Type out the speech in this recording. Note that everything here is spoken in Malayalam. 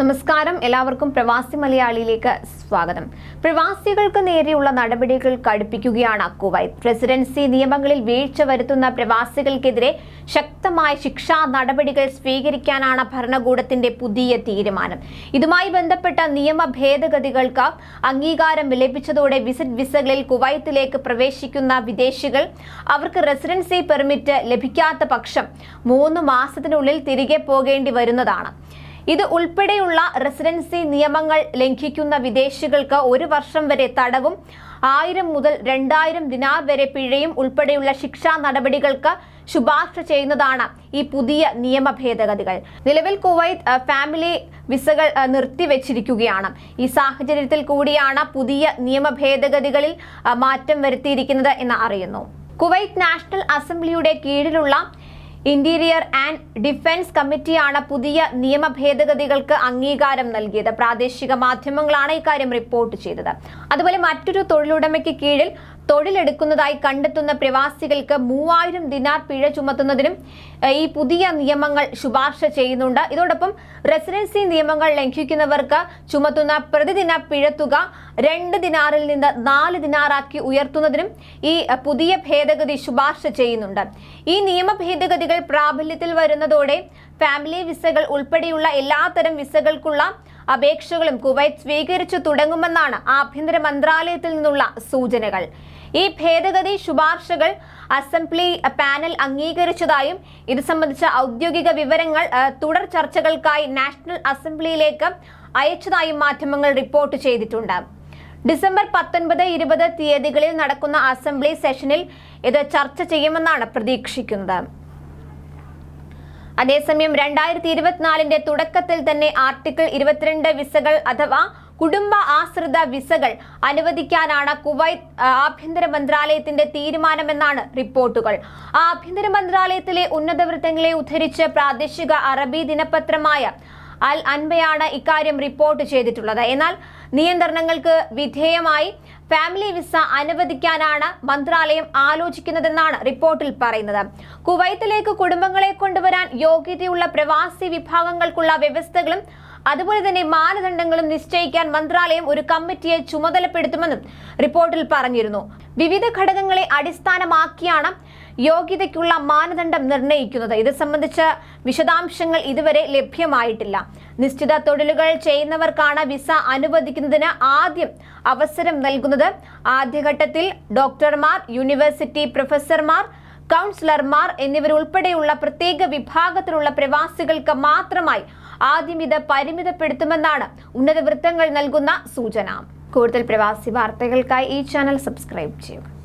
നമസ്കാരം. എല്ലാവർക്കും പ്രവാസി മലയാളിയിലേക്ക് സ്വാഗതം. പ്രവാസികൾക്ക് നേരെയുള്ള നടപടികൾ കടുപ്പിക്കുകയാണ് കുവൈത്ത് പ്രസിഡൻസി നിയമങ്ങളിൽ വീഴ്ച വരുത്തുന്ന പ്രവാസികൾക്കെതിരെ ശക്തമായ ശിക്ഷാ നടപടികൾ സ്വീകരിക്കാനാണ് ഭരണകൂടത്തിന്റെ പുതിയ തീരുമാനം. ഇതുമായി ബന്ധപ്പെട്ട നിയമ ഭേദഗതികൾക്ക് അംഗീകാരം ലഭിച്ചതോടെ വിസിറ്റ് വിസകളിൽ കുവൈത്തിലേക്ക് പ്രവേശിക്കുന്ന വിദേശികൾ അവർക്ക് റെസിഡൻസി പെർമിറ്റ് ലഭിക്കാത്ത പക്ഷം മൂന്ന് മാസത്തിനുള്ളിൽ തിരികെ പോകേണ്ടി വരുന്നതാണ്. ഇത് ഉൾപ്പെടെയുള്ള റെസിഡൻസി നിയമങ്ങൾ ലംഘിക്കുന്ന വിദേശികൾക്ക് ഒരു വർഷം വരെ തടവും ആയിരം മുതൽ രണ്ടായിരം ദിനാർ വരെ പിഴയും ഉൾപ്പെടെയുള്ള ശിക്ഷാ നടപടികൾക്ക് ശുപാർശ ചെയ്യുന്നതാണ് ഈ പുതിയ നിയമ ഭേദഗതികൾ. നിലവിൽ കുവൈത്ത് ഫാമിലി വിസകൾ നിർത്തിവെച്ചിരിക്കുകയാണ്. ഈ സാഹചര്യത്തിൽ കൂടിയാണ് പുതിയ നിയമ ഭേദഗതികളിൽ മാറ്റം വരുത്തിയിരിക്കുന്നത് എന്ന് അറിയുന്നു. കുവൈത്ത് നാഷണൽ അസംബ്ലിയുടെ കീഴിലുള്ള ഇന്റീരിയർ ആൻഡ് ഡിഫൻസ് കമ്മിറ്റിയാണ് പുതിയ നിയമ ഭേദഗതികൾക്ക് അംഗീകാരം നൽകിയത്. പ്രാദേശിക മാധ്യമങ്ങളാണ് ഇക്കാര്യം റിപ്പോർട്ട് ചെയ്തത്. അതുപോലെ മറ്റൊരു തൊഴിലുടമയ്ക്ക് കീഴിൽ തൊഴിലെടുക്കുന്നതായി കണ്ടെത്തുന്ന പ്രവാസികൾക്ക് മൂവായിരം ദിനാർ പിഴ ചുമത്തുന്നതിനും ഈ പുതിയ നിയമങ്ങൾ ശുപാർശ ചെയ്യുന്നുണ്ട്. ഇതോടൊപ്പം റെസിഡൻസി നിയമങ്ങൾ ലംഘിക്കുന്നവർക്ക് ചുമത്തുന്ന പ്രതിദിന പിഴത്തുക രണ്ട് ദിനാറിൽ നിന്ന് നാല് ദിനാറാക്കി ഉയർത്തുന്നതിനും ഈ പുതിയ ഭേദഗതി ശുപാർശ ചെയ്യുന്നുണ്ട്. ഈ നിയമ ഭേദഗതികൾ പ്രാബല്യത്തിൽ വരുന്നതോടെ ഫാമിലി വിസകൾ ഉൾപ്പെടെയുള്ള എല്ലാത്തരം വിസകൾക്കുള്ള അപേക്ഷകളും കുവൈറ്റ് സ്വീകരിച്ചു തുടങ്ങുമെന്നാണ് ആഭ്യന്തര മന്ത്രാലയത്തിൽ നിന്നുള്ള സൂചനകൾ. ഈ ഭേദഗതി ശുപാർശകൾ അസംബ്ലി പാനൽ അംഗീകരിച്ചതായും ഇത് സംബന്ധിച്ച ഔദ്യോഗിക വിവരങ്ങൾ തുടർ ചർച്ചകൾക്കായി നാഷണൽ അസംബ്ലിയിലേക്ക് അയച്ചതായും മാധ്യമങ്ങൾ റിപ്പോർട്ട് ചെയ്തിട്ടുണ്ട്. ഡിസംബർ പത്തൊൻപത് ഇരുപത് തീയതികളിൽ നടക്കുന്ന അസംബ്ലി സെഷനിൽ ഇത് ചർച്ച ചെയ്യുമെന്നാണ് പ്രതീക്ഷിക്കുന്നത്. അതേസമയം രണ്ടായിരത്തി ഇരുപത്തിനാലിന്റെ തുടക്കത്തിൽ തന്നെ ആർട്ടിക്കിൾ ഇരുപത്തിരണ്ട് വിസകൾ അഥവാ കുടുംബ ആശ്രിത വിസകൾ അനുവദിക്കാനാണ് കുവൈത്ത് ആഭ്യന്തര മന്ത്രാലയത്തിന്റെ തീരുമാനമെന്നാണ് റിപ്പോർട്ടുകൾ. ആഭ്യന്തര മന്ത്രാലയത്തിലെ ഉന്നത വൃത്തങ്ങളെ ഉദ്ധരിച്ച് പ്രാദേശിക അറബി ദിനപത്രമായ അൽ അൻബയാണ് ഇക്കാര്യം റിപ്പോർട്ട് ചെയ്തിട്ടുള്ളത്. എന്നാൽ നിയന്ത്രണങ്ങൾക്ക് വിധേയമായി ഫാമിലി വിസ അനുവദിക്കാനാണ് മന്ത്രാലയം ആലോചിക്കുന്നതെന്നാണ് റിപ്പോർട്ടിൽ പറയുന്നത്. കുവൈത്തിലേക്ക് കുടുംബങ്ങളെ കൊണ്ടുവരാൻ യോഗ്യതയുള്ള പ്രവാസി വിഭാഗങ്ങൾക്കുള്ള വ്യവസ്ഥകളും അതുപോലെ തന്നെ മാനദണ്ഡങ്ങളും നിശ്ചയിക്കാൻ മന്ത്രാലയം ഒരു കമ്മിറ്റിയെ ചുമതലപ്പെടുത്തുമെന്നും റിപ്പോർട്ടിൽ പറഞ്ഞിരുന്നു. വിവിധ ഘടകങ്ങളെ അടിസ്ഥാനമാക്കിയാണ് യോഗ്യതയ്ക്കുള്ള മാനദണ്ഡം നിർണയിക്കുന്നത്. ഇത് സംബന്ധിച്ച വിശദാംശങ്ങൾ ഇതുവരെ ലഭ്യമായിട്ടില്ല. നിശ്ചിത തൊഴിലുകൾ ചെയ്യുന്നവർക്കാണ് വിസ അനുവദിക്കുന്നതിന് ആദ്യം അവസരം നൽകുന്നത്. ആദ്യഘട്ടത്തിൽ ഡോക്ടർമാർ യൂണിവേഴ്സിറ്റി പ്രൊഫസർമാർ കൗൺസിലർമാർ എന്നിവരുൾപ്പെടെയുള്ള പ്രത്യേക വിഭാഗത്തിലുള്ള പ്രവാസികൾക്ക് മാത്രമായി ആദ്യം ഇത് പരിമിതപ്പെടുത്തുമെന്നാണ് ഉന്നത വൃത്തങ്ങൾ നൽകുന്ന സൂചന. കൂടുതൽ പ്രവാസി വാർത്തകൾക്കായി ഈ ചാനൽ സബ്സ്ക്രൈബ് ചെയ്യുക